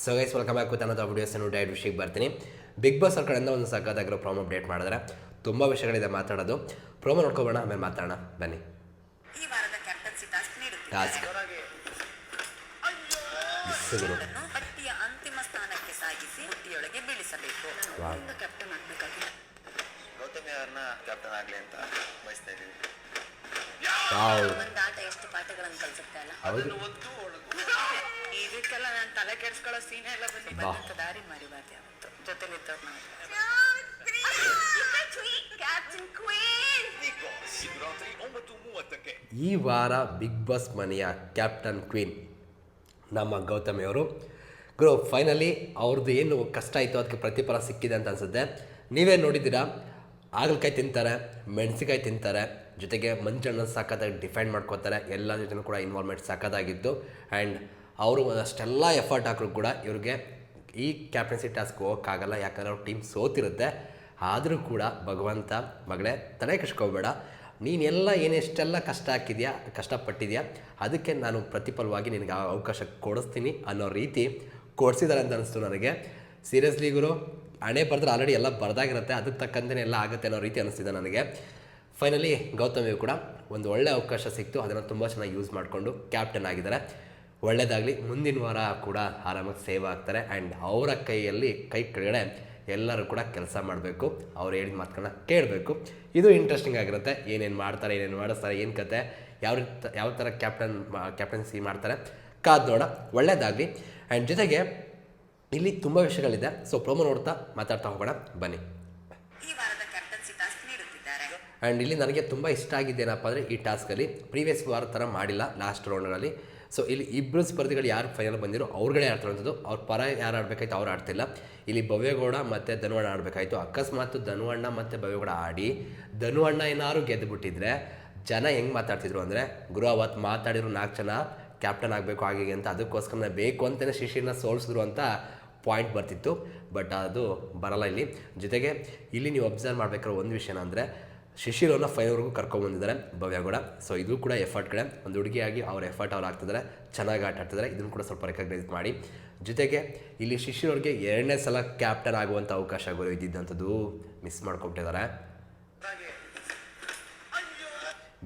So guys welcome back with ಅನ್ನೋದು videos diet ವಿಷಯಕ್ಕೆ ಬರ್ತೀನಿ ಬಿಗ್ ಬಾಸ್ ಅವ್ರ ಕಡೆಯಿಂದ ಒಂದು ಸಕ್ಕತ್ತಾಗಿರೋ ಪ್ರೋಮೋ ಅಪ್ಡೇಟ್ ಮಾಡಿದ್ರೆ ತುಂಬ ವಿಷಯಗಳಿದೆ ಮಾತಾಡೋದು. ಪ್ರೋಮೋ ನೋಡ್ಕೊಬೋಣ ಆಮೇಲೆ ಮಾತಾಡೋಣ. ಬನ್ನಿ. ಈ ವಾರದ ಕ್ಯಾಪ್ಟನ್ಸಿ ಟಾಸ್ಕ್ ಅಂತಿಮ ಸ್ಥಾನಕ್ಕೆ ಸಾಗಿಸಿ ಬುಟ್ಟಿಯೊಳಗೆ ಬೀಳಿಸಬೇಕು. ವಾವ್. ಒಂದು ಕ್ಯಾಪ್ಟನ್ ಆಗಬೇಕಾಗಿದೆ ಗೌತಮಿ ಅವ್ರನ್ನ ಕ್ಯಾಪ್ಟನ್ ಆಗಲಿ ಅಂತ ಬಯಸ್ತಾ ಇದ್ದೀವಿ ವಾವ್ ಒಂದು ಆಟ ಎಷ್ಟು ಪಾಠಗಳನ್ನು ಕಲಿಸುತ್ತೆ ಅಲ್ಲ? ಹೌದು. ಇದಕ್ಕೆಲ್ಲ ನಾನು ತಲೆ ಕೆಡಿಸ್ಕೊಳ್ಳೋ ಸೀನ್ ಎಲ್ಲ ಬಂದು. ಬಂದಂತ ದಾರಿ ಯಾವತ್ತು. ನಾವು ಮೂವತ್ತಕ್ಕೆ ಈ ವಾರ ಬಿಗ್ ಬಾಸ್ ಮನೆಯ ಕ್ಯಾಪ್ಟನ್ ಕ್ವೀನ್ ನಮ್ಮ ಗೌತಮಿ ಅವರು. ಗುರು ಫೈನಲಿ ಅವ್ರದ್ದು ಏನು ಕಷ್ಟ ಆಯಿತು ಅದಕ್ಕೆ ಪ್ರತಿಫಲ ಸಿಕ್ಕಿದೆ ಅಂತ ಅನಿಸುತ್ತೆ. ನೀವೇ ನೋಡಿದ್ದೀರಾ? ಆಗಲಕಾಯಿ ತಿಂತಾರೆ ಮೆಣಸಿಕಾಯಿ ತಿಂತಾರೆ ಜೊತೆಗೆ ಮಂಚಣ್ಣ ಸಾಕಾದಾಗ ಡಿಫೈನ್ ಮಾಡ್ಕೋತಾರೆ. ಎಲ್ಲ ಜೊತೆನೂ ಕೂಡ ಇನ್ವಾಲ್ವ್ಮೆಂಟ್ ಸಾಕದಾಗಿತ್ತು ಆ್ಯಂಡ್ ಅವರು ಅಷ್ಟೆಲ್ಲ ಎಫರ್ಟ್ ಹಾಕಿದ್ರು ಕೂಡ ಇವ್ರಿಗೆ ಈ ಕ್ಯಾಪ್ಟನ್ಸಿ ಟಾಸ್ಕ್ ಹೋಗೋಕ್ಕಾಗಲ್ಲ, ಯಾಕಂದರೆ ಅವ್ರ ಟೀಮ್ ಸೋತಿರುತ್ತೆ. ಆದರೂ ಕೂಡ ಭಗವಂತ, ಮಗಳೇ, ತಲೆ ಕೆಡ್ಸ್ಕೋಬೇಡ. ನೀನೆಲ್ಲ ಏನೆಷ್ಟೆಲ್ಲ ಕಷ್ಟ ಹಾಕಿದ್ಯಾ, ಕಷ್ಟಪಟ್ಟಿದ್ಯಾ, ಅದಕ್ಕೆ ನಾನು ಪ್ರತಿಫಲವಾಗಿ ನಿನಗೆ ಆ ಅವಕಾಶ ಕೊಡಿಸ್ತೀನಿ ಅನ್ನೋ ರೀತಿ ಕೊಡಿಸಿದ್ದಾರೆ ಅಂತ ಅನಿಸ್ತು ನನಗೆ. ಸೀರಿಯಸ್ಲಿ ಗುರು, ಹಣೆ ಬರೆದ್ರೆ ಆಲ್ರೆಡಿ ಎಲ್ಲ ಬರ್ದಾಗಿರುತ್ತೆ, ಅದಕ್ಕೆ ತಕ್ಕಂತೆ ಎಲ್ಲ ಆಗುತ್ತೆ ಅನ್ನೋ ರೀತಿ ಅನಿಸ್ತಿದೆ ನನಗೆ. ಫೈನಲಿ ಗೌತಮಿಯು ಕೂಡ ಒಂದು ಒಳ್ಳೆ ಅವಕಾಶ ಸಿಕ್ತು, ಅದನ್ನು ತುಂಬ ಚೆನ್ನಾಗಿ ಯೂಸ್ ಮಾಡಿಕೊಂಡು ಕ್ಯಾಪ್ಟನ್ ಆಗಿದ್ದಾರೆ. ಒಳ್ಳೆಯದಾಗಲಿ ಮುಂದಿನ ವಾರ ಕೂಡ ಆರಾಮಾಗಿ ಸೇವ್ ಆಗ್ತಾರೆ. ಆ್ಯಂಡ್ ಅವರ ಕೈಯಲ್ಲಿ ಕೈ ಕೆಳಗಡೆ ಎಲ್ಲರೂ ಕೂಡ ಕೆಲಸ ಮಾಡಬೇಕು. ಅವ್ರು ಹೇಳಿದ ಮಾತುಗಳನ್ನ ಕೇಳಬೇಕು. ಇದು ಇಂಟ್ರೆಸ್ಟಿಂಗ್ ಆಗಿರುತ್ತೆ. ಏನೇನು ಮಾಡ್ತಾರೆ ಏನೇನು ಮಾಡಿಸ್ತಾರೆ ಏನು ಕತೆ ಯಾವ ರೀತಿ ಯಾವ ಥರ ಕ್ಯಾಪ್ಟನ್ ಕ್ಯಾಪ್ಟನ್ಸಿ ಮಾಡ್ತಾರೆ. ಕಾದು ನೋಡ ಒಳ್ಳೆಯದಾಗಲಿ ಆ್ಯಂಡ್ ಜೊತೆಗೆ ಇಲ್ಲಿ ತುಂಬ ವಿಷಯಗಳಿದೆ. ಸೊ ಪ್ರೊಮೋ ನೋಡ್ತಾ ಮಾತಾಡ್ತಾ ಹೋಗೋಣ. ಬನ್ನಿ. ಆ್ಯಂಡ್ ಇಲ್ಲಿ ನನಗೆ ತುಂಬ ಇಷ್ಟ ಆಗಿದ್ದೇನಪ್ಪ ಅಂದರೆ ಈ ಟಾಸ್ಕಲ್ಲಿ ಪ್ರೀವಿಯಸ್ ವಾರ ಥರ ಮಾಡಿಲ್ಲ. ಲಾಸ್ಟ್ ರೌಂಡ್ಗಳಲ್ಲಿ ಸೊ ಇಲ್ಲಿ ಇಬ್ಬರು ಸ್ಪರ್ಧಿಗಳು ಯಾರು ಫೈನಲ್ ಬಂದಿರೋ ಅವ್ರುಗಳೇ ಆಡ್ತಿರೋಂಥದ್ದು ಅವ್ರ ಪರ ಯಾರು ಆಡಬೇಕಾಯ್ತು ಅವ್ರು ಆಡ್ತಿಲ್ಲ. ಇಲ್ಲಿ ಭವ್ಯಗೌಡ ಮತ್ತು ಧನುವಣ್ಣ ಆಡಬೇಕಾಯ್ತು. ಅಕಸ್ಮಾತ್ ಧನುವಣ್ಣ ಮತ್ತು ಭವ್ಯಗೌಡ ಆಡಿ ಧನುವಣ್ಣ ಏನಾದ್ರು ಗೆದ್ದುಬಿಟ್ಟಿದ್ರೆ ಜನ ಹೆಂಗೆ ಮಾತಾಡ್ತಿದ್ರು ಅಂದರೆ, ಗುರು ಅವತ್ತು ಮಾತಾಡಿರೋ ನಾಲ್ಕು ಜನ ಕ್ಯಾಪ್ಟನ್ ಆಗಬೇಕು ಹಾಗೆ ಅಂತ ಅದಕ್ಕೋಸ್ಕರ ಬೇಕು ಅಂತಲೇ ಶಿಶಿರನ್ನ ಸೋಲಿಸಿದ್ರು ಅಂತ ಪಾಯಿಂಟ್ ಬರ್ತಿತ್ತು. ಬಟ್ ಅದು ಬರಲ್ಲ ಇಲ್ಲಿ. ಜೊತೆಗೆ ಇಲ್ಲಿ ನೀವು ಅಬ್ಸರ್ವ್ ಮಾಡಬೇಕಾದ್ರೆ ಒಂದು ವಿಷಯ ಅಂದರೆ ಶಿಶಿರವ್ರನ್ನ ಫೈನಲ್ವರೆಗೂ ಕರ್ಕೊಂಬಂದಿದ್ದಾರೆ ಭವ್ಯಗೌಡ. ಸೊ ಇದು ಕೂಡ ಎಫರ್ಟ್ ಕಡೆ. ಒಂದು ಹುಡುಗಿಯಾಗಿ ಅವ್ರ ಎಫರ್ಟ್ ಅವ್ರು ಆಗ್ತಿದ್ದಾರೆ. ಚೆನ್ನಾಗಿ ಆಟ ಆಡ್ತಿದ್ದಾರೆ. ಇದನ್ನು ಕೂಡ ಸ್ವಲ್ಪ ರೆಕಗ್ನೈಸ್ ಮಾಡಿ. ಜೊತೆಗೆ ಇಲ್ಲಿ ಶಿಶಿರವ್ರಿಗೆ ಎರಡನೇ ಸಲ ಕ್ಯಾಪ್ಟನ್ ಆಗುವಂಥ ಅವಕಾಶಗಳು ಇದ್ದಿದ್ದಂಥದ್ದು ಮಿಸ್ ಮಾಡ್ಕೊಬಿಟ್ಟಿದ್ದಾರೆ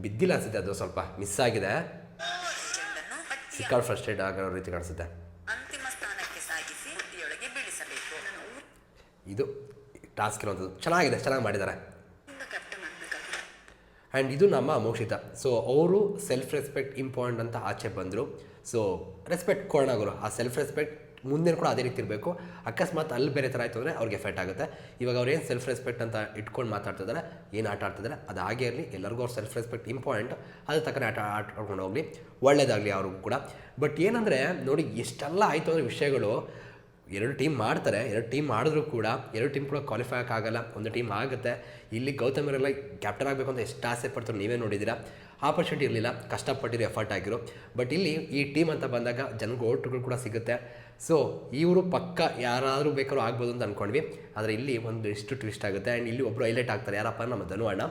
ಬಿದ್ದಿಲ್ಲ ಅನ್ಸುತ್ತೆ ಅದು ಸ್ವಲ್ಪ. ಮಿಸ್ ಆಗಿದೆ. ಸಿಕ್ಕಾಡ್ ಫಸ್ಟ್ ಏಡ್ ಆಗಿರೋ ಆಗೋ ರೀತಿ ಕಾಣಿಸುತ್ತೆ. ಇದು ಟಾಸ್ಕ್ ಇರುವಂಥದ್ದು. ಚೆನ್ನಾಗಿದೆ. ಚೆನ್ನಾಗಿ ಮಾಡಿದ್ದಾರೆ. ಆ್ಯಂಡ್ ಇದು ನಮ್ಮ ಮೋಕ್ಷಿತ. ಸೊ ಅವರು ಸೆಲ್ಫ್ ರೆಸ್ಪೆಕ್ಟ್ ಇಂಪಾರ್ಟೆಂಟ್ ಅಂತ ಆಚೆ ಬಂದರು. ಸೊ ರೆಸ್ಪೆಕ್ಟ್ ಕೊಡೋಣ ಆ ಸೆಲ್ಫ್ ರೆಸ್ಪೆಕ್ಟ್ ಮುಂದೆ ಕೂಡ ಅದೇ ರೀತಿ ಇರಬೇಕು. ಅಕಸ್ಮಾತ್ ಅಲ್ಲಿ ಬೇರೆ ಥರ ಆಯಿತು ಅಂದರೆ ಅವ್ರಿಗೆ ಎಫೆಕ್ಟ್ ಆಗುತ್ತೆ. ಇವಾಗ ಅವ್ರು ಏನು ಸೆಲ್ಫ್ ರೆಸ್ಪೆಕ್ಟ್ ಅಂತ ಇಟ್ಕೊಂಡು ಮಾತಾಡ್ತಿದ್ದಾರೆ ಏನು ಆಟ ಆಡ್ತಿದ್ದಾರೆ ಅದು ಹಾಗೆ ಇರಲಿ. ಎಲ್ಲರಿಗೂ ಅವ್ರ ಸೆಲ್ಫ್ ರೆಸ್ಪೆಕ್ಟ್ ಇಂಪಾರ್ಟೆಂಟ್ ಅದ್ರ ತಕ್ಕನೆ ಆಟ ಆಟ ಆಡ್ಕೊಂಡು ಹೋಗಲಿ. ಒಳ್ಳೇದಾಗಲಿ ಅವ್ರಿಗೂ ಕೂಡ. ಬಟ್ ಏನಂದರೆ, ನೋಡಿ, ಎಷ್ಟೆಲ್ಲ ಆಯಿತು ಅಂದರೆ ವಿಷಯಗಳು ಎರಡು ಟೀಮ್ ಮಾಡ್ತಾರೆ, ಎರಡು ಟೀಮ್ ಮಾಡಿದ್ರು ಕೂಡ, ಎರಡು ಟೀಮ್ ಕೂಡ ಕ್ವಾಲಿಫೈ ಆಗೋಕ್ಕಾಗಲ್ಲ, ಒಂದು ಟೀಮ್ ಆಗುತ್ತೆ. ಇಲ್ಲಿ ಗೌತಮ್ ಇರಲ್ಲ ಕ್ಯಾಪ್ಟನ್ ಆಗಬೇಕು ಅಂತ ಎಷ್ಟು ಆಸೆ ಪಡ್ತಾರೆ ನೀವೇ ನೋಡಿದ್ದೀರಾ. ಆಪರ್ಚುನಿಟಿ ಇರಲಿಲ್ಲ, ಕಷ್ಟಪಟ್ಟಿರೋ ಎಫರ್ಟ್ ಆಗಿರೋ. ಬಟ್ ಇಲ್ಲಿ ಈ ಟೀಮ್ ಅಂತ ಬಂದಾಗ ಜನಕ್ಕೆ ಓಟುಗಳು ಕೂಡ ಸಿಗುತ್ತೆ. ಸೊ ಇವರು ಪಕ್ಕ ಯಾರಾದರೂ ಬೇಕಾದ್ರೂ ಆಗ್ಬೋದು ಅಂತ ಅಂದ್ಕೊಂಡ್ವಿ ಆದರೆ ಇಲ್ಲಿ ಒಂದು ಇಷ್ಟು ಟ್ವಿಸ್ಟ್ ಆಗುತ್ತೆ. ಆ್ಯಂಡ್ ಇಲ್ಲಿ ಒಬ್ಬರು ಹೈಲೈಟ್ ಆಗ್ತಾರೆ ಯಾರಪ್ಪ ನಮ್ಮ ಧನು ಅಣ್ಣ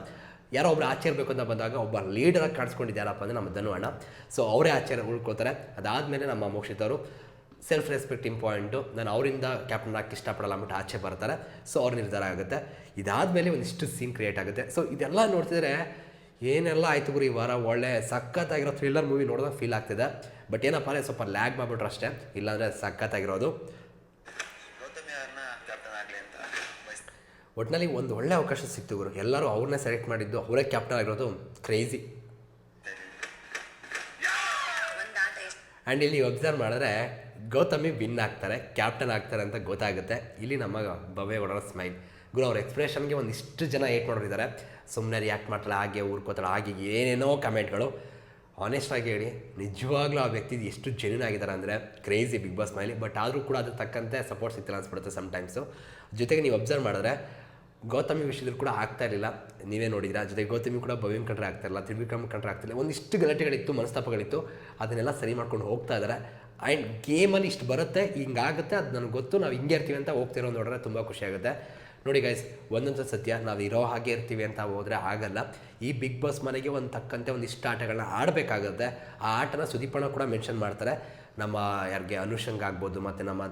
ಯಾರೋ ಒಬ್ಬರು ಆಚೆ ಇರಬೇಕು ಅಂತ ಬಂದಾಗ ಒಬ್ಬ ಲೀಡರಾಗಿ ಕಾಣಿಸ್ಕೊಂಡಿದ್ದಾರಪ್ಪ ಅಂದರೆ ನಮ್ಮ ಧನು ಅಣ್ಣ ಸೊ ಅವರೇ ಆಚೆ ಉಳ್ಕೊಳ್ತಾರೆ. ಅದಾದಮೇಲೆ ನಮ್ಮ ಮೋಕ್ಷಿತವರು ಸೆಲ್ಫ್ ರೆಸ್ಪೆಕ್ಟ್ ಪಾಯಿಂಟು ನಾನು ಅವರಿಂದ ಕ್ಯಾಪ್ಟನ್ ಹಾಕಿ ಇಷ್ಟಪಡಲ್ಲ ಅಂದ್ಬಿಟ್ಟು ಆಚೆ ಬರ್ತಾರೆ. ಸೊ ಅವ್ರ ನಿರ್ಧಾರ ಆಗುತ್ತೆ. ಇದಾದಮೇಲೆ ಒಂದಿಷ್ಟು ಸೀನ್ ಕ್ರಿಯೇಟ್ ಆಗುತ್ತೆ. ಸೊ ಇದೆಲ್ಲ ನೋಡ್ತಿದ್ರೆ ಏನೆಲ್ಲ ಆಯಿತು ಗುರು ಈ ವಾರ? ಒಳ್ಳೆ ಸಖತ್ತಾಗಿರೋ ಥ್ರಿಲ್ಲರ್ ಮೂವಿ ನೋಡಿದಾಗ ಫೀಲ್ ಆಗ್ತಿದೆ. ಬಟ್ ಏನಪ್ಪ ಅಂದರೆ ಸ್ವಲ್ಪ ಲ್ಯಾಗ್ ಮಾಡಿಬಿಟ್ರು ಅಷ್ಟೇ. ಇಲ್ಲಾಂದರೆ ಸಖತ್ತಾಗಿರೋದು. ಒಟ್ಟಿನಲ್ಲಿ ಒಂದು ಒಳ್ಳೆ ಅವಕಾಶ ಸಿಕ್ತು ಗುರು. ಎಲ್ಲರೂ ಅವ್ರನ್ನೇ ಸೆಲೆಕ್ಟ್ ಮಾಡಿದ್ದು ಅವರೇ ಕ್ಯಾಪ್ಟನ್ ಆಗಿರೋದು ಕ್ರೇಜಿ ಆ್ಯಂಡ್ ಇಲ್ಲಿ ಒಬ್ಸರ್ವ್ ಮಾಡಿದ್ರೆ ಗೌತಮಿ ವಿನ್ ಆಗ್ತಾರೆ, ಕ್ಯಾಪ್ಟನ್ ಆಗ್ತಾರೆ ಅಂತ ಗೊತ್ತಾಗುತ್ತೆ. ಇಲ್ಲಿ ನಮ್ಮ ಭವ್ಯಗೌಡರ ಸ್ಮೈಲ್. ಗುರು, ಅವ್ರ ಎಕ್ಸ್ಪ್ರೆಷನ್ಗೆ ಒಂದಿಷ್ಟು ಜನ ಏಟ್ ಮಾಡೋರಿದ್ದಾರೆ. ಸುಮ್ಮನೆ ರಿಯಾಕ್ಟ್ ಮಾಡ್ತಾಳೆ, ಹಾಗೆ ಊರ್ಕೋತಾಳೆ, ಹಾಗೆ ಏನೇನೋ ಕಮೆಂಟ್ಗಳು ಆನೆಸ್ಟಾಗಿ ಹೇಳಿ, ನಿಜವಾಗ್ಲೂ ಆ ವ್ಯಕ್ತಿ ಎಷ್ಟು ಜೆನ್ಯೂನ್ ಆಗಿದ್ದಾರೆ ಅಂದರೆ ಕ್ರೇಜಿ ಬಿಗ್ ಬಾಸ್ ಮೈಲಿ ಬಟ್ ಆದರೂ ಕೂಡ ಅದ್ರ ತಕ್ಕಂತೆ ಸಪೋರ್ಟ್ ಸಿಗ್ತಿಲ್ಲ ಅನ್ಸ್ಬಿಡುತ್ತೆ ಸಮ್ಟೈಮ್ಸು ಜೊತೆಗೆ ನೀವು ಅಬ್ಸರ್ವ್ ಮಾಡಿದ್ರೆ, ಗೌತಮಿ ವಿಷಯದಲ್ಲಿ ಕೂಡ ಆಗ್ತಾ ಇರಲಿಲ್ಲ. ನೀವೇ ನೋಡಿದ್ರ ಜೊತೆಗೆ ಗೌತಮಿ ಕೂಡ ಭವ್ಯಂ ಕಂಡ್ರೆ ಆಗ್ತಾ ಇರಲಿಲ್ಲ, ತ್ರಿವಿಕ್ರಮ್ ಕಂಡ್ರೆ ಆಗ್ತಿಲ್ಲ ಒಂದಿಷ್ಟು ಗಲಾಟೆಗಳಿತ್ತು, ಮನಸ್ತಾಪಗಳಿತ್ತು. ಅದನ್ನೆಲ್ಲ ಸರಿ ಮಾಡ್ಕೊಂಡು ಹೋಗ್ತಾ ಇದ್ದಾರೆ. ಆ್ಯಂಡ್ ಗೇಮಲ್ಲಿ ಇಷ್ಟು ಬರುತ್ತೆ, ಹಿಂಗಾಗುತ್ತೆ, ಅದು ನನಗೆ ಗೊತ್ತು, ನಾವು ಹಿಂಗೆ ಇರ್ತೀವಿ ಅಂತ ಹೋಗ್ತಿರೋ ನೋಡಿದ್ರೆ ತುಂಬ ಖುಷಿಯಾಗುತ್ತೆ ನೋಡಿ ಗೈಸ್ ಒಂದೊಂದು ಸತ್ಯ, ನಾವು ಇರೋ ಹಾಗೆ ಇರ್ತೀವಿ ಅಂತ ಹೋದರೆ ಆಗಲ್ಲ. ಈ ಬಿಗ್ ಬಾಸ್ ಮನೆಗೆ ಒಂದು ತಕ್ಕಂತೆ ಒಂದಿಷ್ಟು ಆಟಗಳನ್ನ ಆಡಬೇಕಾಗುತ್ತೆ. ಆ ಆಟನ ಸುದೀಪಣ್ಣ ಕೂಡ ಮೆನ್ಷನ್ ಮಾಡ್ತಾರೆ. ನಮ್ಮ ಯಾರಿಗೆ ಅನುಷಂಗ್ ಆಗ್ಬೋದು, ಮತ್ತು ನಮ್ಮ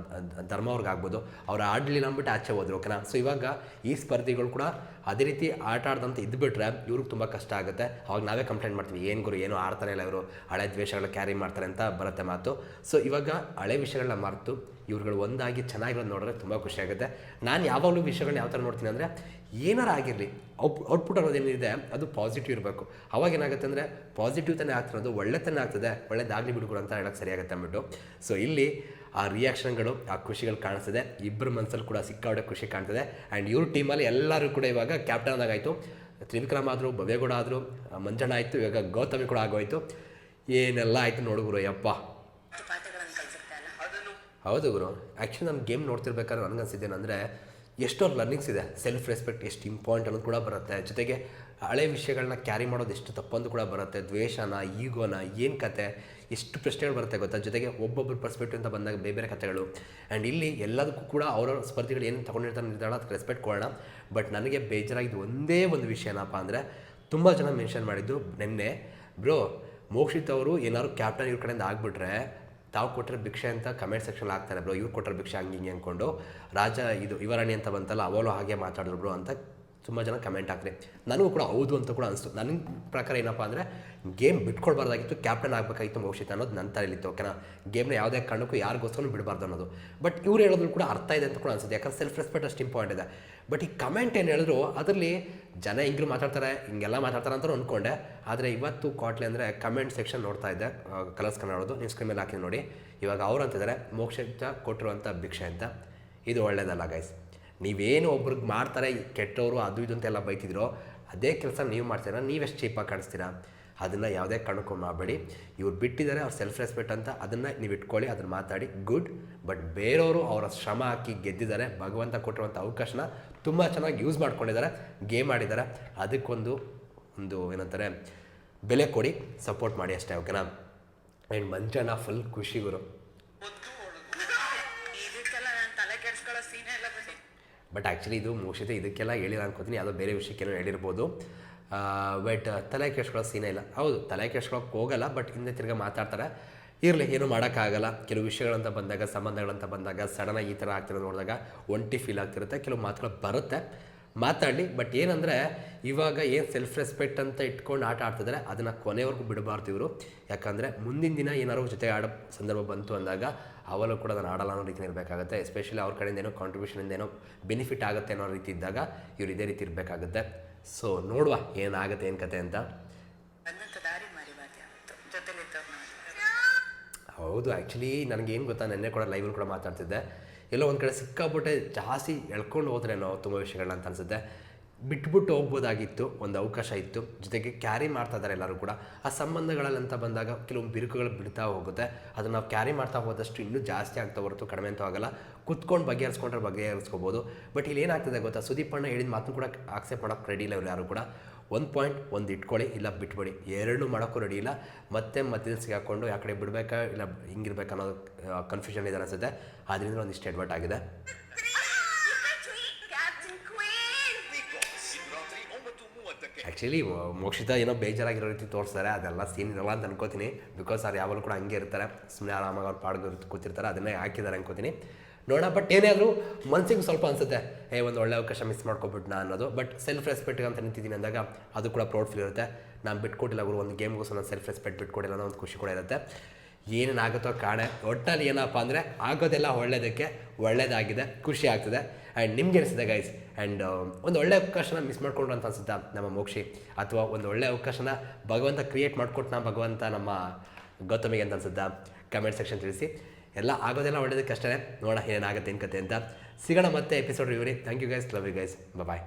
ಧರ್ಮ ಅವ್ರಿಗೆ ಆಗ್ಬೋದು, ಅವ್ರು ಆಡಲಿಲ್ಲ ಅಂದ್ಬಿಟ್ಟು ಆಚೆ ಹೋದ್ರು ಓಕೆನಾ ಸೊ ಇವಾಗ ಈ ಸ್ಪರ್ಧಿಗಳು ಕೂಡ ಅದೇ ರೀತಿ ಆಟ ಆಡ್ದಂತ ಇದ್ಬಿಟ್ರೆ ಇವ್ರಿಗೆ ತುಂಬ ಕಷ್ಟ ಆಗುತ್ತೆ. ಅವಾಗ ನಾವೇ ಕಂಪ್ಲೇಂಟ್ ಮಾಡ್ತೀವಿ, ಏನು ಗುರು, ಏನು ಆಡ್ತಾನೆ ಇಲ್ಲ ಇವರು? ಹಳೆ ದ್ವೇಷಗಳನ್ನ ಕ್ಯಾರಿ ಮಾಡ್ತಾರೆ ಅಂತ ಬರುತ್ತೆ ಮಾತು. ಸೊ ಇವಾಗ ಹಳೆ ವಿಷಯಗಳನ್ನ ಮರೆತು ಇವ್ರುಗಳು ಒಂದಾಗಿ ಚೆನ್ನಾಗಿರೋದು ನೋಡಿದ್ರೆ ತುಂಬ ಖುಷಿಯಾಗುತ್ತೆ ನಾನು ಯಾವಾಗಲೂ ವಿಷಯಗಳನ್ನ ಯಾವ ಥರ ನೋಡ್ತೀನಿ ಅಂದರೆ, ಏನಾರ ಆಗಿರಲಿ, ಔಟ್ ಔಟ್ಪುಟ್ ಅನ್ನೋದೇನಿದೆ ಅದು ಪಾಸಿಟಿವ್ ಇರಬೇಕು. ಅವಾಗ ಏನಾಗುತ್ತೆ ಅಂದರೆ ಪಾಸಿಟಿವ್ ತಾನೇ ಆಗ್ತಿರೋದು ಒಳ್ಳೆತನ ತಾನೇ ಆಗ್ತದೆ, ಒಳ್ಳೇದಾಗಲಿ ಬಿಡುಗರು ಅಂತ ಹೇಳೋಕ್ಕೆ ಸರಿಯಾಗುತ್ತೆ ಅಂದ್ಬಿಟ್ಟು. ಸೊ ಇಲ್ಲಿ ಆ ರಿಯಾಕ್ಷನ್ಗಳು ಆ ಖುಷಿಗಳು ಕಾಣಿಸ್ತದೆ. ಇಬ್ಬರ ಮನಸ್ಸಲ್ಲಿ ಕೂಡ ಸಿಕ್ಕಾಪಟ್ಟೆ ಖುಷಿ ಕಾಣ್ತದೆ. ಆ್ಯಂಡ್ ಇವ್ರ ಟೀಮಲ್ಲಿ ಎಲ್ಲರೂ ಕೂಡ ಇವಾಗ ಕ್ಯಾಪ್ಟನ್ ಆದಾಗಾಯಿತು. ತ್ರಿವಿಕ್ರಮ್ ಆದರು, ಭವ್ಯಗೌಡ ಆದರು, ಮಂಜಣ್ಣ ಆಯಿತು, ಇವಾಗ ಗೌತಮಿ ಕೂಡ ಆಗೋಯ್ತು. ಏನೆಲ್ಲ ಆಯಿತು ನೋಡುಗರು ಯಪ್ಪ ಎಷ್ಟು ಪಾಠಗಳನ್ನು ಕಲಿಸುತ್ತೆ ಅಲ್ಲ ಹೌದು ಗುರು. ಆ್ಯಕ್ಚುಲಿ ನಾನು ಗೇಮ್ ನೋಡ್ತಿರ್ಬೇಕಾದ್ರೆ ನನಗನ್ಸಿದ್ದೇನೆಂದರೆ ಎಷ್ಟೋ ಲರ್ನಿಂಗ್ಸ್ ಇದೆ. ಸೆಲ್ಫ್ ರೆಸ್ಪೆಕ್ಟ್ ಎಷ್ಟು ಇಂಪಾರ್ಟೆಂಟ್ ಅನ್ನೋದು ಕೂಡ ಬರುತ್ತೆ. ಜೊತೆಗೆ ಹಳೆ ವಿಷಯಗಳನ್ನ ಕ್ಯಾರಿ ಮಾಡೋದು ಎಷ್ಟು ತಪ್ಪಂದು ಕೂಡ ಬರುತ್ತೆ. ದ್ವೇಷನ, ಈಗೋನ, ಏನು ಕತೆ, ಎಷ್ಟು ಪ್ರಶ್ನೆಗಳು ಬರುತ್ತೆ ಗೊತ್ತಾ? ಜೊತೆಗೆ ಒಬ್ಬೊಬ್ಬರ ಪರ್ಸ್ಪೆಕ್ಟಿವ್ ಅಂತ ಬಂದಾಗ ಬೇರೆ ಬೇರೆ ಕಥೆಗಳು ಆ್ಯಂಡ್ ಇಲ್ಲಿ ಎಲ್ಲದಕ್ಕೂ ಕೂಡ ಅವರವ್ರ ಸ್ಪರ್ಧಿಗಳು ಏನು ತೊಗೊಂಡಿರ್ತಾರೆ ನಿರ್ಧಾರ ಅದಕ್ಕೆ ರೆಸ್ಪೆಕ್ಟ್ ಕೊಡೋಣ. ಬಟ್ ನನಗೆ ಬೇಜಾರಾಗಿದ್ದು ಒಂದೇ ಒಂದು ವಿಷಯ ಏನಪ್ಪ ಅಂದರೆ ತುಂಬ ಜನ ಮೆನ್ಷನ್ ಮಾಡಿದ್ದು ನಿನ್ನೆ. ಬ್ರೋ ಮೋಕ್ಷಿತ್ ಅವರು ಏನಾದ್ರು ಕ್ಯಾಪ್ಟನ್ ಇವ್ರ ಕಡೆಯಿಂದ ಆಗ್ಬಿಟ್ರೆ ತಾವು ಕೊಟ್ಟರೆ ಭಿಕ್ಷೆ ಅಂತ ಕಮೆಂಟ್ ಸೆಕ್ಷನ್ ಹಾಕ್ತಾರೆ ಬ್ರೋ ಇವ್ರು ಕೊಟ್ಟರೆ ಭಿಕ್ಷೆ ಹಂಗೆ ಹಿಂಗೆ ಅಂದ್ಕೊಂಡು ರಾಜ ಇದು ಇವರಾಣಿ ಅಂತ ಬಂತಲ್ಲ, ಅವಳು ಹಾಗೆ ಮಾತಾಡಿದ್ರು ಬ್ರೋ ಅಂತ ತುಂಬ ಜನ ಕಮೆಂಟ್ ಹಾಕಿದೆ ನನಗೂ ಕೂಡ ಹೌದು ಅಂತ ಕೂಡ ಅನಿಸ್ತು. ನನ್ನ ಪ್ರಕಾರ ಏನಪ್ಪ ಅಂದರೆ ಗೇಮ್ ಬಿಟ್ಕೊಡ್ಬಾರ್ದಾಗಿತ್ತು ಕ್ಯಾಪ್ಟನ್ ಆಗಬೇಕಾಗಿತ್ತು ಮೋಕ್ಷಿತ್ ಅನ್ನೋದು ನನ್ನ ತಲೆಯಲ್ಲಿತ್ತು ಓಕೆನಾ ಗೇಮ್ನ ಯಾವುದೇ ಕಾರಣಕ್ಕೂ ಯಾರಿಗೋಸ್ಕರ ಬಿಡಬಾರ್ದು ಅನ್ನೋದು. ಬಟ್ ಇವ್ರು ಹೇಳೋದು ಕೂಡ ಅರ್ಥ ಇದೆ ಅಂತ ಕೂಡ ಅನಿಸುತ್ತೆ. ಯಾಕಂದ್ರೆ ಸೆಲ್ಫ್ ರೆಸ್ಪೆಕ್ಟ್ ಅಷ್ಟು ಇಂಪಾರ್ಟೆಂಟ್ ಇದೆ. ಬಟ್ ಈ ಕಮೆಂಟ್ ಏನು ಹೇಳಿದ್ರು, ಅದರಲ್ಲಿ ಜನ ಹಿಂಗ್ರು ಮಾತಾಡ್ತಾರೆ, ಹಿಂಗೆಲ್ಲ ಮಾತಾಡ್ತಾರೆ ಅಂತ ಅಂದ್ಕೊಂಡೆ ಆದರೆ ಇವತ್ತು ಕ್ವಾಟ್ಲಿ ಅಂದರೆ ಕಮೆಂಟ್ ಸೆಕ್ಷನ್ ನೋಡ್ತಾ ಇದ್ದೆ ಕಲರ್ಸ್ ಕನ್ನಡದು ನೀವು ಸ್ಕ್ರೀನ್ ಮೇಲೆ ಹಾಕಿ ನೋಡಿ. ಇವಾಗ ಅವ್ರು ಅಂತಿದ್ದಾರೆ ಮೋಕ್ಷ ಕೊಟ್ಟಿರುವಂಥ ಭಿಕ್ಷೆ ಅಂತ. ಇದು ಒಳ್ಳೇದಲ್ಲ ಗೈಸ್ ನೀವೇನು ಒಬ್ರಿಗೆ ಮಾಡ್ತಾರೆ, ಕೆಟ್ಟವರು, ಅದು ಇದು ಅಂತೆಲ್ಲ ಬೈತಿದ್ರು, ಅದೇ ಕೆಲಸ ನೀವು ಮಾಡ್ತೀರಾ ನೀವೆಷ್ಟು ಚೀಪಾಗಿ ಕಾಣಿಸ್ತೀರಾ? ಅದನ್ನು ಯಾವುದೇ ಕಾರಣಕ್ಕೂ ಮಾಡಬೇಡಿ. ಇವ್ರು ಬಿಟ್ಟಿದ್ದಾರೆ, ಅವ್ರ ಸೆಲ್ಫ್ ರೆಸ್ಪೆಕ್ಟ್ ಅಂತ ಅದನ್ನು ನೀವು ಇಟ್ಕೊಳ್ಳಿ, ಅದನ್ನು ಮಾತಾಡಿ. ಗುಡ್ ಬಟ್ ಬೇರೆಯವರು ಅವರ ಶ್ರಮ ಹಾಕಿ ಗೆದ್ದಿದ್ದಾರೆ, ಭಗವಂತ ಕೊಟ್ಟಿರುವಂಥ ಅವಕಾಶನ ತುಂಬ ಚೆನ್ನಾಗಿ ಯೂಸ್ ಮಾಡ್ಕೊಂಡಿದ್ದಾರೆ ಗೇಮ್ ಆಡಿದ್ದಾರೆ. ಅದಕ್ಕೊಂದು ಒಂದು ಏನಂತಾರೆ, ಬೆಲೆ ಕೊಡಿ ಸಪೋರ್ಟ್ ಮಾಡಿ ಅಷ್ಟೇ ಓಕೆನಾ ಆ್ಯಂಡ್ ಮಂಜಣ್ಣ ಫುಲ್ ಖುಷಿ ಗುರು. ಇದಕ್ಕೆಲ್ಲ ನಾನು ತಲೆ ಕೆಡ್ಸ್ಕೊಳ್ಳೋ ಸೀನೇ ಇಲ್ಲ ಬನ್ನಿ ಬಟ್ ಆ್ಯಕ್ಚುಲಿ ಇದು ಮುಗಿಸಿದೆ, ಇದಕ್ಕೆಲ್ಲ ಹೇಳಿಲ್ಲ ಅನ್ಕೋತೀನಿ, ಯಾವುದೋ ಬೇರೆ ವಿಷಯಕ್ಕೆಲ್ಲ ಹೇಳಿರ್ಬೋದು. ಬಟ್ ತಲೆ ಕೆಡ್ಸ್ಕೊಳ್ಳೋ ಸೀನೇ ಇಲ್ಲ. ಹೌದು, ತಲೆ ಕೆಡ್ಸ್ಕೊಳಕ್ಕೆ ಹೋಗಲ್ಲ ಬಟ್ ಹಿಂದೆ ತಿರ್ಗಿ ಮಾತಾಡ್ತಾರೆ. ಇರಲಿ, ಏನೂ ಮಾಡೋಕ್ಕಾಗಲ್ಲ. ಕೆಲವು ವಿಷಯಗಳಂತ ಬಂದಾಗ, ಸಂಬಂಧಗಳಂತ ಬಂದಾಗ ಸಡನ್ನಾಗಿ ಈ ಥರ ಆಗ್ತಿರೋದು ನೋಡಿದಾಗ ಒಂಟಿ ಫೀಲ್ ಆಗ್ತಿರುತ್ತೆ, ಕೆಲವು ಮಾತುಗಳು ಬರುತ್ತೆ. ಮಾತಾಡಲಿ ಬಟ್ ಏನಂದರೆ, ಇವಾಗ ಏನು ಸೆಲ್ಫ್ ರೆಸ್ಪೆಕ್ಟ್ ಅಂತ ಇಟ್ಕೊಂಡು ಆಟ ಆಡ್ತಿದ್ರೆ, ಅದನ್ನು ಕೊನೆವರೆಗೂ ಬಿಡಬಾರ್ದು ಇವರು. ಯಾಕಂದರೆ, ಮುಂದಿನ ದಿನ ಏನಾದ್ರು ಜೊತೆ ಆಡೋ ಸಂದರ್ಭ ಬಂತು ಅಂದಾಗ ಅವಲು ಕೂಡ ನಾನು ಆಡಲ್ಲ ಅನ್ನೋ ರೀತಿ ಇರಬೇಕಾಗುತ್ತೆ. ಎಸ್ಪೆಷಲಿ ಅವ್ರ ಕಡೆಯಿಂದ ಏನೋ ಕಾಂಟ್ರಿಬ್ಯೂಷನಿಂದ ಏನೋ ಬೆನಿಫಿಟ್ ಆಗುತ್ತೆ ಅನ್ನೋ ರೀತಿ ಇದ್ದಾಗ, ಇವರು ಇದೇ ರೀತಿ ಇರಬೇಕಾಗುತ್ತೆ. ಸೊ ನೋಡುವ ಏನಾಗುತ್ತೆ ಏನು ಕತೆ ಅಂತ. ಹೌದು ಆ್ಯಕ್ಚುಲಿ ನನಗೇನು ಗೊತ್ತಾ ನೆನ್ನೆ ಕೂಡ ಲೈವಲ್ಲಿ ಕೂಡ ಮಾತಾಡ್ತಿದ್ದೆ. ಎಲ್ಲೋ ಒಂದು ಕಡೆ ಸಿಕ್ಕಾಪಟ್ಟೆ ಜಾಸ್ತಿ ಎಳ್ಕೊಂಡು ಹೋದ್ರೇನೋ ತುಂಬ ವಿಷಯಗಳನ್ನ ಅಂತ ಅನಿಸುತ್ತೆ. ಬಿಟ್ಬಿಟ್ಟು ಹೋಗ್ಬೋದಾಗಿತ್ತು, ಒಂದು ಅವಕಾಶ ಇತ್ತು. ಜೊತೆಗೆ ಕ್ಯಾರಿ ಮಾಡ್ತಾ ಇದ್ದಾರೆ ಎಲ್ಲರೂ ಕೂಡ. ಆ ಸಂಬಂಧಗಳಲ್ಲಂತ ಬಂದಾಗ ಕೆಲವೊಂದು ಬಿರುಕುಗಳು ಬಿಡ್ತಾ ಹೋಗುತ್ತೆ. ಅದನ್ನು ನಾವು ಕ್ಯಾರಿ ಮಾಡ್ತಾ ಹೋದಷ್ಟು ಇನ್ನೂ ಜಾಸ್ತಿ ಆಗ್ತಾ ಹೊರತು ಕಡಿಮೆ ಅಂತೂ ಆಗಲ್ಲ. ಕುತ್ಕೊಂಡು ಬಗೆಹರಿಸ್ಕೊಂಡ್ರೆ ಬಗೆಹರಿಸ್ಕೋಬೋದು. ಬಟ್ ಇಲ್ಲಿ ಏನಾಗ್ತದೆ ಗೊತ್ತಾ? ಸುದೀಪ್ ಅಣ್ಣ ಹೇಳಿದ ಮಾತನ್ನು ಕೂಡ ಆಕ್ಸೆಪ್ಟ್ ಮಾಡೋಕ್ಕೆ ರೆಡಿ ಇಲ್ಲ ಯಾರು ಕೂಡ. ಒಂದು ಪಾಯಿಂಟ್ ಒಂದು ಇಟ್ಕೊಳ್ಳಿ, ಇಲ್ಲ ಬಿಟ್ಬಿಡಿ. ಎರಡೂ ಮಾಡೋಕ್ಕೂ ರೆಡಿ ಇಲ್ಲ. ಮತ್ತೆ ಮಧ್ಯದಲ್ಲಿ ಸಿಗಾಕೊಂಡು ಆ ಕಡೆ ಬಿಡಬೇಕಾ, ಇಲ್ಲ ಹಿಂಗಿರ್ಬೇಕಾ ಅನ್ನೋದು ಕನ್ಫ್ಯೂಷನ್ ಇದೆ ಅನಿಸುತ್ತೆ. ಆದ್ದರಿಂದ ಒಂದಿಷ್ಟು ಎಡ್ವರ್ಟ್ ಆಗಿದೆ. ಆ್ಯಕ್ಚುಲಿ ಮೋಕ್ಷಿತ ಏನೋ ಬೇಜಾರಾಗಿರೋ ರೀತಿ ತೋರಿಸ್ತಾರೆ. ಅದೆಲ್ಲ ಸೀನ್ ಇರಲ್ಲ ಅಂತ ಅನ್ಕೋತೀನಿ. ಬಿಕಾಸ್ ಅವ್ರು ಯಾವಾಗಲೂ ಕೂಡ ಹಂಗೆ ಇರ್ತಾರೆ. ಸುಮ್ಮನೆ ಆರಾಮಾಗಿ ಅವ್ರು ಪಾಡ್ಗೆ ಕೂತಿರ್ತಾರೆ. ಅದನ್ನೇ ಹಾಕಿದ್ದಾರೆ ಅನ್ಕೋತೀನಿ. ನೋಡೋಣ ಬಟ್ ಏನೇ ಆದರೂ ಮನ್ಸಿಗೆ ಸ್ವಲ್ಪ ಅನ್ಸುತ್ತೆ. ಏ, ಒಂದು ಒಳ್ಳೆ ಅವಕಾಶ ಮಿಸ್ ಮಾಡ್ಕೊಬಿಟ್ನಾ ಅನ್ನೋದು. ಬಟ್ ಸೆಲ್ಫ್ ರೆಸ್ಪೆಕ್ಟ್ ಅಂತ ನಿಂತಿದ್ದೀನಿ ಅಂದಾಗ ಅದು ಕೂಡ ಪ್ರೌಡ್ ಫೀಲ್ ಇರುತ್ತೆ. ನಾನು ಬಿಟ್ಕೊಟ್ಟಿಲ್ಲ ಅವರು ಒಂದು ಗೇಮ್ಗೋಸ್ಕರ ನಾನು ಸೆಲ್ಫ್ ರೆಸ್ಪೆಕ್ಟ್ ಬಿಟ್ಕೊಡಿಲ್ಲ ಅನ್ನೋ ಒಂದು ಖುಷಿ ಕೂಡ ಇರುತ್ತೆ. ಏನೇನಾಗುತ್ತೋ ಕಾಣೆ. ಒಟ್ಟಲ್ಲಿ ಏನಪ್ಪ ಅಂದರೆ ಆಗೋದೆಲ್ಲ ಒಳ್ಳೆಯದಕ್ಕೆ ಒಳ್ಳೆಯದಾಗಿದೆ ಖುಷಿ ಆಗ್ತದೆ. ಆ್ಯಂಡ್ ನಿಮ್ಗೆ ಅನಿಸಿದೆ ಗೈಸ್ ಆ್ಯಂಡ್ ಒಂದು ಒಳ್ಳೆ ಅವಕಾಶನ ಮಿಸ್ ಮಾಡ್ಕೊಂಡ್ರು ಅಂತ ಅನ್ಸುತ್ತಾ ನಮ್ಮ ಮೋಕ್ಷಿ? ಅಥವಾ ಒಂದು ಒಳ್ಳೆ ಅವಕಾಶನ ಭಗವಂತ ಕ್ರಿಯೇಟ್ ಮಾಡಿಕೊಟ್ನ ಭಗವಂತ ನಮ್ಮ ಗೌತಮಿಗೆ ಅಂತ ಅನ್ಸುತ್ತಾ? ಕಮೆಂಟ್ ಸೆಕ್ಷನ್ ತಿಳಿಸಿ. ಎಲ್ಲ ಆಗೋದೆಲ್ಲ ಒಳ್ಳೇದಕ್ಕೆ ಅಷ್ಟೇ ನೋಡೋಣ ಏನಾಗುತ್ತೆ ಏನು ಕತೆ ಅಂತ. ಸಿಗೋಣ ಮತ್ತೆ episode ರಿವ್ಯೂರಿ thank you guys love you guys bye